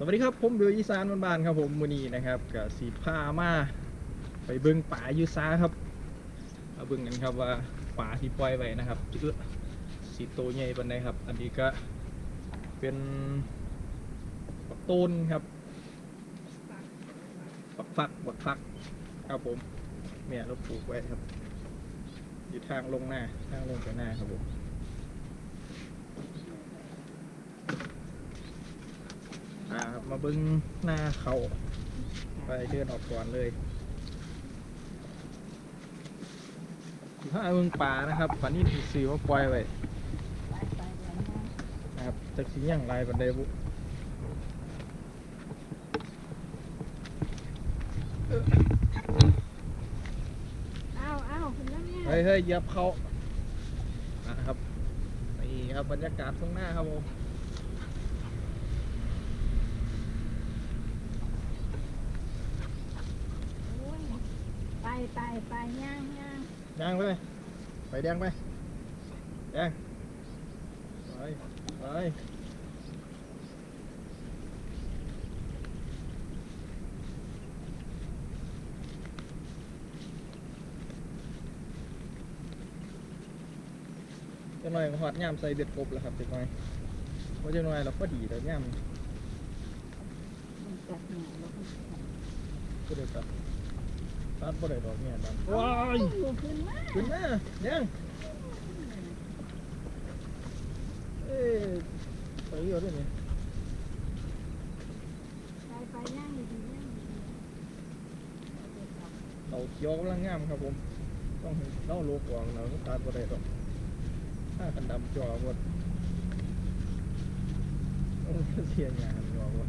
สวัสดีครับ ผมเบลอีสานบ้านๆครับผมมือนี้นะครับกับสีผ้ามาไปเบิ้งป่าอยูซาครับมาเบิ้งกันครับว่าป่าที่ปล่อยไว้นะครับเออสีโตใหญ่ปานใดครับ อันนี้ก็เป็นปักต้นครับปักฟักปักฟักครับผมเนี่ยเราปลูกไว้ครับอยู่ทางลงหน้าทางลงไปหน้าครับผม อ่าครับ มาเบิ้งหน้าเขาไปเดินออกก่อนเลยถ้าเบิ้งป่านะครับป่านี้ถือสีว่าปล่อยไว้นะครับจากสีอย่างไรบันไดบุอ้าวอ้าเยเฮ้ยเฮ้ยยับเขาอะครับนี่ครับบรรยากาศข้างหน้าครับผม โอ้ย ไปไปไปย่างย่างย่างไปเลยไปแดงไปแดงไปไปจะหน่อยก็หอดย่ามใส่เบ็ดกบแล้วครับจะหน่อยเพราะจะหน่อยเราก็ดีแล้วย่ามมันจัดหน่อยแล้วก็ก็เด็ด ตัดตัดบ่ได้ดอกเนี่ยดำว้ายโอ้ขึ้นมาขึ้นมายังเอ้ยไปเยอะด้วยนี่ไปไปย่างดีๆย่างดีเราเขียวกำลังงามครับผม ต้องให้เล่าโลกว่าเราต้องตัดบ่ได้ดอกถ้าคันดำจอหมดโอ้ยเสียงานจอหมด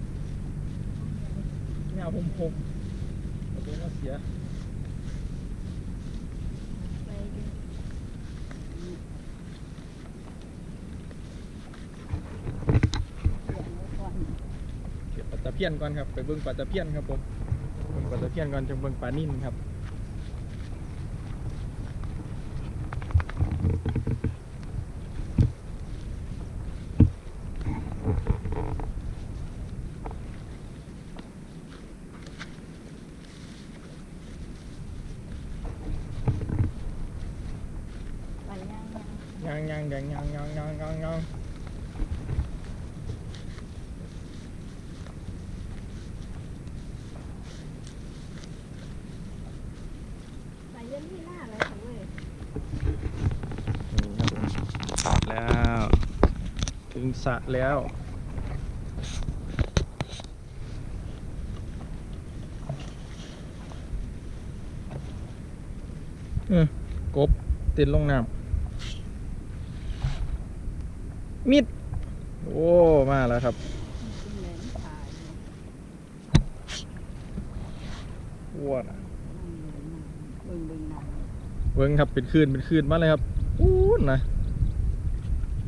งาผมพกเอาตัวมาเสีย ๆไปกันเดี๋ยวเอาก่อน เก็บปลาตะเพียนก่อนครับไปเบิ่งปลาตะเพียนครับผมเบิ่งปลาตะเพียนก่อนจังเบิ่งปลานิ่นครับไปย่างย่างยางยางแดงยางยางยางยางยาง ไปเยี่ยมที่หน้าเลยค่ะเว้ย นี่ครับผมสระแล้ว ถึงสระแล้วเออกบติดลงน้ำมิด โอ้ มาแล้วครับขึ้นเลยมันถ่ายเลยอ้วนอะเบิ่งเบิ่งหนังเบิ้งครับ เป็นคืนเป็นคืนมาเลยครับอู้นนะ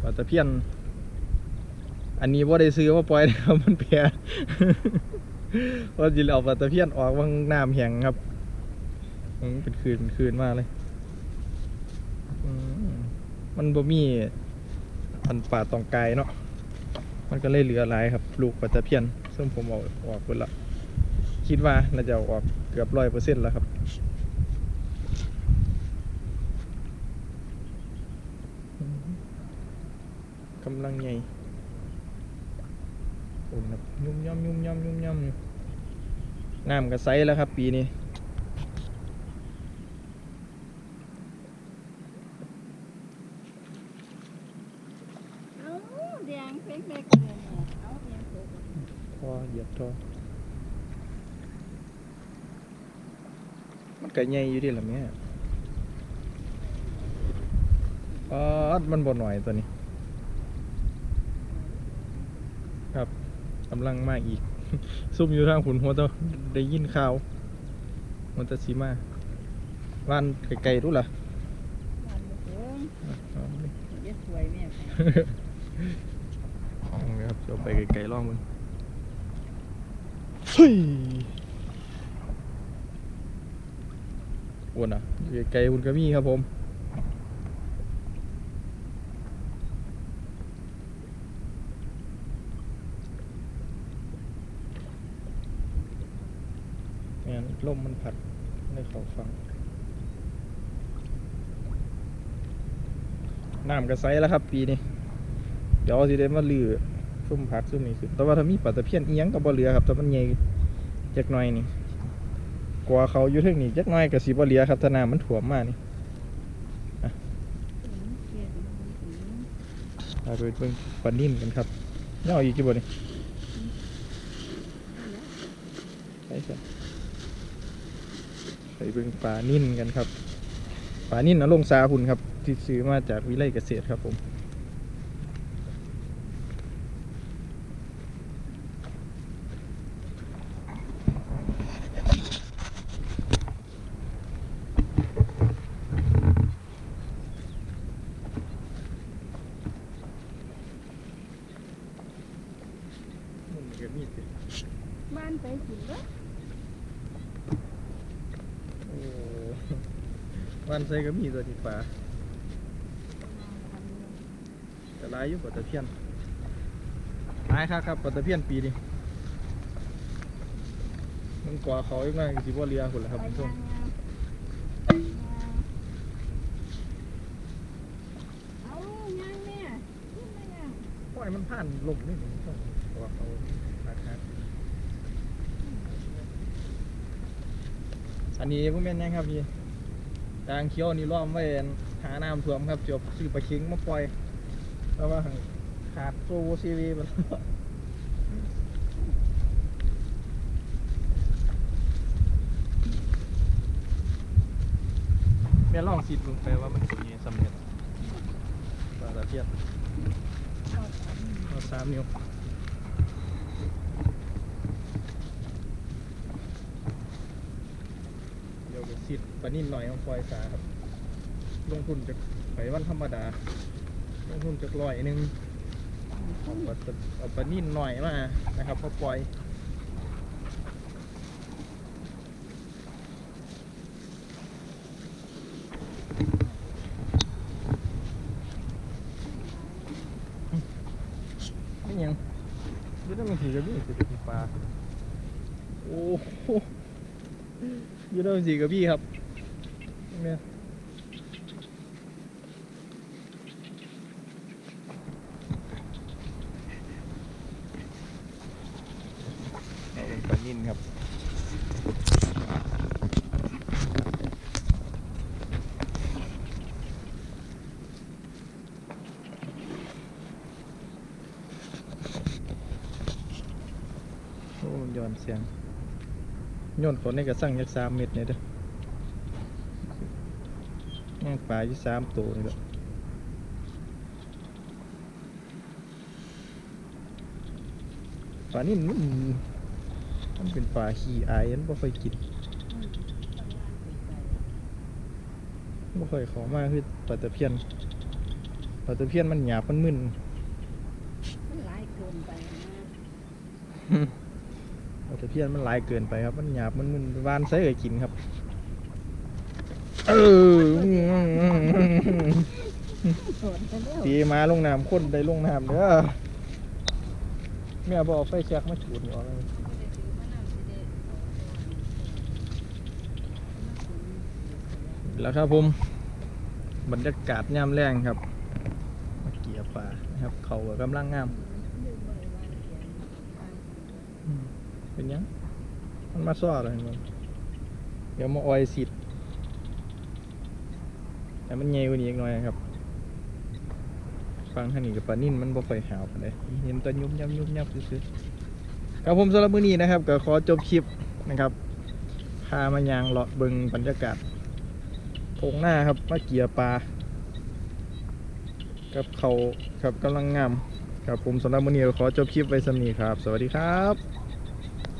ปลาตะเพียน อันนี้ว่าได้ซื้อมาปล่อยนะครับมันเพียเพราะจิเอาปลาตะเพียนออกว่างน้ำแห้งครับเป็นคืนเป็นคืนมากเลย มันบ่มีพันป่าตองกายเนาะมันก็เลยเหลือหลายครับ ลูกปลาตะเพียน ซึ่งผมเอาออกไปละคิดว่าน่าจะออกเกือบร้อยเปอร์เซ็นต์แล้วครับกำลังใหญ่ โอ้นะยุ่มย่ำยุ่มย่ำยุ่มย่ำอยู่น้ำก็ใสแล้วครับ ปีนี้เอาแดงเฟ็กพอเหยียบทอมันก็ใหญ่อยู่ดีล่ะแม่ปอดมันบ่หน่อยตัวนี้ ครับ กำลังมาอีก ซุ่มอยู่ทางขุนหัวตัวได้ยินข่าวมันจะสีมาว่านไกลๆรู้ล่ะวันบ่เบิ่งเอาลยเดี๋ยวสวยแม่ไปเอาเลยครับจะไปไกลๆล่องมึงเฮ้ยอ้วนอะไกลๆคุณก็มีครับผม นลมมันพัดในเขาฟัง น้ำกระไซแล้วครับปีนี้ เดี๋ยวสิได้มาลือซุ่มพักซุ่มนี้คือแต่ว่าถ้ามีปลาตะเพียนอียังก็บ่เหลือครับแต่มันใหญ่จักหน่อยนี่ กว่าเขาอยู่เทิงนี้จักหน่อยก็สิบ่เหลือครับถ้าน้ำมันท่วมมานี่ไปเบิ่งปลานิ่มกันครับย่อาอีกกี่บ่นี่ไปซะ ไปเบิ่งปลานิ่นกันครับปลานิ่นนะลงซาหุ่นครับ ที่ซื้อมาจากวิไลเกษตรครับผมมันก็มีสิบ้านไปกินเด้อ โอ้ วันใส่ก็มีตัวที่ปลาแต่หลายอยู่ปลาตะเพียนหลายครับครับปลาตะเพียนปีนี้มันกว่าเขาอีกหน่อยสิบ่เรือคนละครับไปคุณผู้ชมย่างๆเอาย่างแม่ขึ้นมาย่างปล่อยมันผ่านลมนี่คุณผู้ชมกว่าเขาราคาอันนี้พวกแม่นยังครับพี่ ยางเขียวนี่ล้อมไว้หาน้ำท่วมครับจบซื้อปลาเค็งมาปล่อยเพราะว่าขาดโซโวซีวีไปแล้วแม่ลองสิลงไปว่ามันสีสำเร็จปลาตะเพียนเอาสามนิ้ว เดี๋ยวก็สิปลานิ่นหน่อยของปล่อยสาครับ ลงทุนจากไปวันธรรมดา ลงทุนจากร้อยหนึ่งเอาปลาเอาปลานิ่นหน่อยมานะครับพอปล่อยไม่ยังยืดได้บางทีก็มีสิเป็นปลาโอ้ โหยืดได้บางทีก็พี่ครับเนี่ยเอาเป็นปลานิ่นครับโอ้มันย้อนเสียง ย้อนฝนนี่ก็สั่งจากสามเม็ดเนี่ยเด้อย่างปลาอยู่สามตัวนี่แหละปลานี่มันมันเป็นปลาขี้อายมันบ่ค่อยกินบ่ค่อยเขอมาคือปลาตะเพียนปลาตะเพียนมันหยาบมันมึนมันหลายเกินไปนะ เอาแต่เพี้ยนมันหลายเกินไปครับ มันหยาบมันมันวานใส่เคยกินครับเออโดนไปแล้วตีมาลงน้ำคนได้ลงน้ำเด้อแม่บอกไฟแช็กมาฉูดอยู่อะไรแล้วครับผม บรรยากาศยามแรงครับมาเกี่ยป่านะครับ เขาก็กำลังงามอืม เป็นยัง มันมาซ้ออะไรมันเดี๋ยวมาออยสิทแต่มันใหญ่กว่านี้อีกหน่อยครับ ฟังท่างนี้กับปลานิ่นมันบ่ค่อยหาวปานใดเห็นตัวยุบยับยุบยับซื่อๆครับผมสำหรับมื้อนี้นะครับ ก็ขอจบคลิปนะครับพามายางเลาะเบิงบรรยากาศทงหน้าครับมาเกียปลากับเขาครับกำลังงามครับผมสำหรับมื้อนี้ขอจบคลิปไว้สำนี้ครับ สวัสดีครับ